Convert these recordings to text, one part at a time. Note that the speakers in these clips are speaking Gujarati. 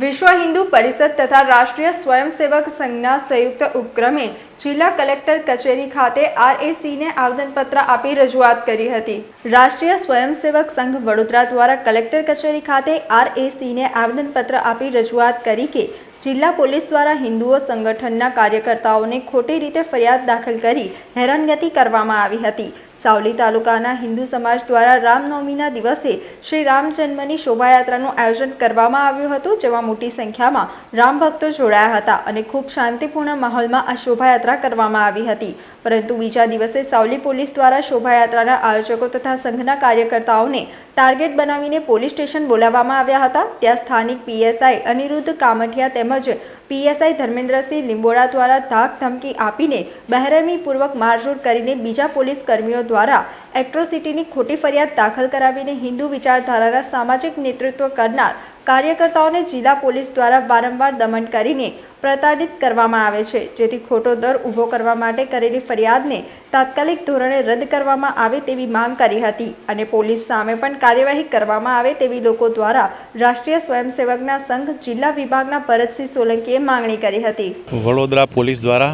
વિશ્વ હિન્દુ પરિષદ તથા રાષ્ટ્રીય સ્વયંસેવક સંઘના સંયુક્ત ઉપક્રમે જિલ્લા કલેક્ટર કચેરી ખાતે આરએસીને આવેદનપત્ર આપી રજૂઆત કરી હતી. રાષ્ટ્રીય સ્વયંસેવક સંઘ વડોદરા દ્વારા કલેક્ટર કચેરી ખાતે આરએસીને આવેદનપત્ર આપી રજૂઆત કરી કે જિલ્લા પોલીસ દ્વારા હિન્દુઓ સંગઠનના કાર્યકર્તાઓને ખોટી રીતે ફરિયાદ દાખલ કરી હેરાનગતિ કરવામાં આવી હતી. સાવલી તાલુકાના હિન્દુ સમાજ દ્વારા રામનવમીના દિવસે શ્રી રામ જન્મની શોભાયાત્રાનું આયોજન કરવામાં આવ્યું હતું, જેમાં મોટી સંખ્યામાં રામ ભક્તો જોડાયા હતા અને ખૂબ શાંતિપૂર્ણ માહોલમાં આ શોભાયાત્રા કરવામાં આવી હતી. પરંતુ બીજા દિવસે સાવલી પોલીસ દ્વારા શોભાયાત્રાના આયોજકો તથા સંઘના કાર્યકર્તાઓને ટાર્ગેટ બનાવીને પોલીસ સ્ટેશન બોલાવવામાં આવ્યા હતા. ત્યાં સ્થાનિક પીએસઆઈ અનિરુદ્ધ કામઠિયા તેમજ પીએસઆઈ ધર્મેન્દ્રસિંહ લીંબોડા દ્વારા ધાક ધમકી આપીને બહેરમીપૂર્વક મારઝૂડ કરીને બીજા પોલીસ કર્મીઓ દ્વારા એટ્રોસિટીની ખોટી ફરિયાદ દાખલ કરાવીને હિન્દુ વિચારધારાના સામાજિક નેતૃત્વ કરનાર કાર્યકર્તાઓને જિલ્લા પોલીસ દ્વારા વારંવાર દમન કરીને પ્રતાડિત કરવામાં આવે છે. જેથી ખોટો દર ઊભો કરવા માટે કરેલી ફરિયાદને તાત્કાલિક ધોરણે રદ કરવામાં આવે તેવી માંગ કરી હતી અને પોલીસ સામે પણ કાર્યવાહી કરવામાં આવે તેવી લોકો દ્વારા રાષ્ટ્રીય સ્વયંસેવકના સંઘ જિલ્લા વિભાગના ભરતસિંહ સોલંકીએ માંગણી કરી હતી. વડોદરા પોલીસ દ્વારા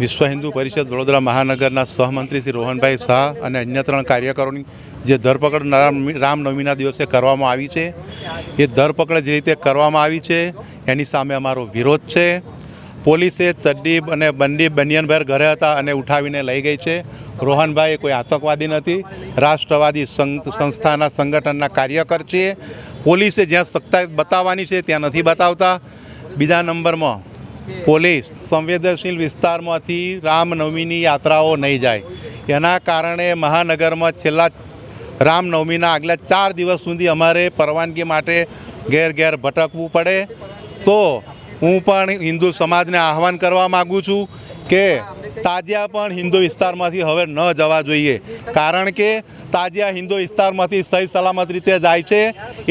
વિશ્વ હિન્દુ પરિષદ વડોદરા મહાનગરના સહમંત્રી શ્રી રોહનભાઈ શાહ અને અન્ય ત્રણ કાર્યકરોની જે ધરપકડ રામનવમીના દિવસે કરવામાં આવી છે. એ ધરપકડ જે રીતે કરવામાં આવી છે, એની સામે અમારો વિરોધ છે. પોલીસે ચડ્ડી અને બંડી બનિયનભર ઘરે હતા અને ઉઠાવીને લઈ ગઈ છે. રોહનભાઈ કોઈ આતંકવાદી નથી. રાષ્ટ્રવાદી સંસ્થાના સંગઠનના કાર્યકર છે પોલીસે જ્યાં સત્તા બતાવવાની છે ત્યાં નથી બતાવતા. બીજા નંબરમાં પોલીસ સંવેદનશીલ વિસ્તારમાંથી રામનવમીની યાત્રાઓ નહીં જાય. એના કારણે મહાનગરમાં છેલ્લા રામનવમીના આગલા ચાર દિવસ સુધી અમારે પરવાનગી માટે ઘેર ઘેર ભટકવું પડે. તો હું પણ હિન્દુ સમાજને આહવાન કરવા માગું છું કે તાજિયા પણ હિન્દુ વિસ્તારમાંથી હવે ન જવા જોઈએ. કારણ કે તાજિયા હિન્દુ વિસ્તારમાંથી સહી સલામત રીતે જાય છે.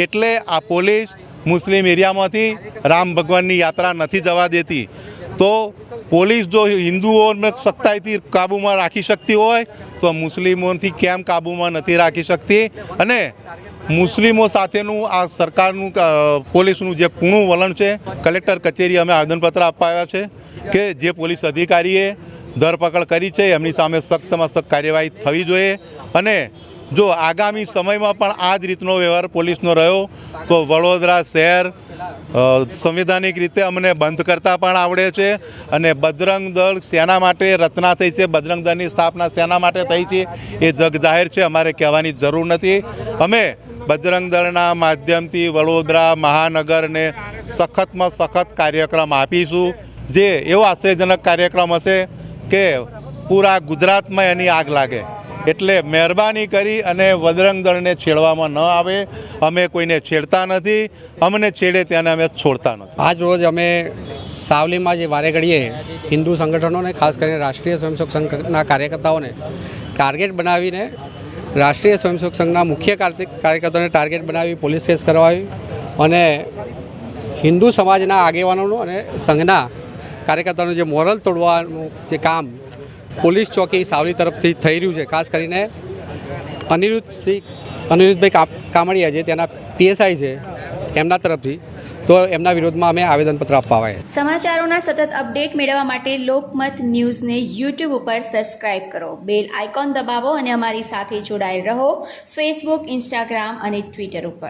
એટલે આ પોલીસ મુસ્લિમ એરિયામાંથી રામ ભગવાનની યાત્રા નથી જવા દેતી. તો પોલીસ જો હિન્દુઓને સખ્તાઈથી કાબૂમાં રાખી શકતી હોય, તો મુસ્લિમોથી કેમ કાબૂમાં નથી રાખી શકતી? અને મુસ્લિમો સાથેનું આ સરકારનું પોલીસનું જે કૂણું વલણ છે, કલેક્ટર કચેરી અમે આવેદનપત્ર અપાયા છે કે જે પોલીસ અધિકારીએ ધરપકડ કરી છે, એમની સામે સખ્તમાં સખ્ત કાર્યવાહી થવી જોઈએ. અને જો આગામી સમયમાં પણ આ જ રીતનો વ્યવહાર પોલીસનો રહ્યો, તો વડોદરા શહેર સંવિધાનિક રીતે અમને બંધ કરતા પણ આવડે છે અને બજરંગ દળ શેના માટે રચના થઈ છે, બજરંગ દળની સ્થાપના શેના માટે થઈ છે, એ જગ જાહેર છે, અમારે કહેવાની જરૂર નથી. અમે બજરંગ દળના માધ્યમથી વડોદરા મહાનગરને સખતમાં સખત કાર્યક્રમ આપીશું. જે એવો આશ્ચર્યજનક કાર્યક્રમ હશે કે પૂરા ગુજરાતમાં એની આગ લાગે. એટલે મહેરબાની કરી અને વદરંગ દળને છેડવામાં ન આવે. અમે કોઈને છેડતા નથી. અમને છેડે ત્યાંને અમે છોડતા નથી. આજ રોજ અમે સાવલીમાં જે વારે ઘડીએ હિન્દુ સંગઠનોને, ખાસ કરીને રાષ્ટ્રીય સ્વયંસેવક સંઘના કાર્યકર્તાઓને ટાર્ગેટ બનાવીને રાષ્ટ્રીય સ્વયંસેવક સંઘના મુખ્ય કાર્તિ- કાર્યકર્તાઓને ટાર્ગેટ બનાવી પોલીસ કેસ કરવાવી અને હિન્દુ સમાજના આગેવાનોનું અને સંઘના કાર્યકર્તાઓનું જે મોરલ તોડવાનું જે કામ પોલીસ ચોકી સાવલી તરફથી થઈ રહ્યું છે. ખાસ કરીને અનિરુદ્ધ સિંહ અનિરુદ્ધભાઈ કામડિયા જે તેના પીએસઆઈ છે, એમના તરફથી. તો એમના વિરોધમાં અમે આવેદનપત્ર આપવા આવ્યા સમાચારોના સતત અપડેટ મેળવવા માટે લોકમત ન્યૂઝને યુટ્યુબ ઉપર સબસ્ક્રાઇબ કરો. બેલ આઇકોન દબાવો અને અમારી સાથે જોડાયેલ રહો. ફેસબુક, ઇન્સ્ટાગ્રામ અને ટ્વિટર ઉપર.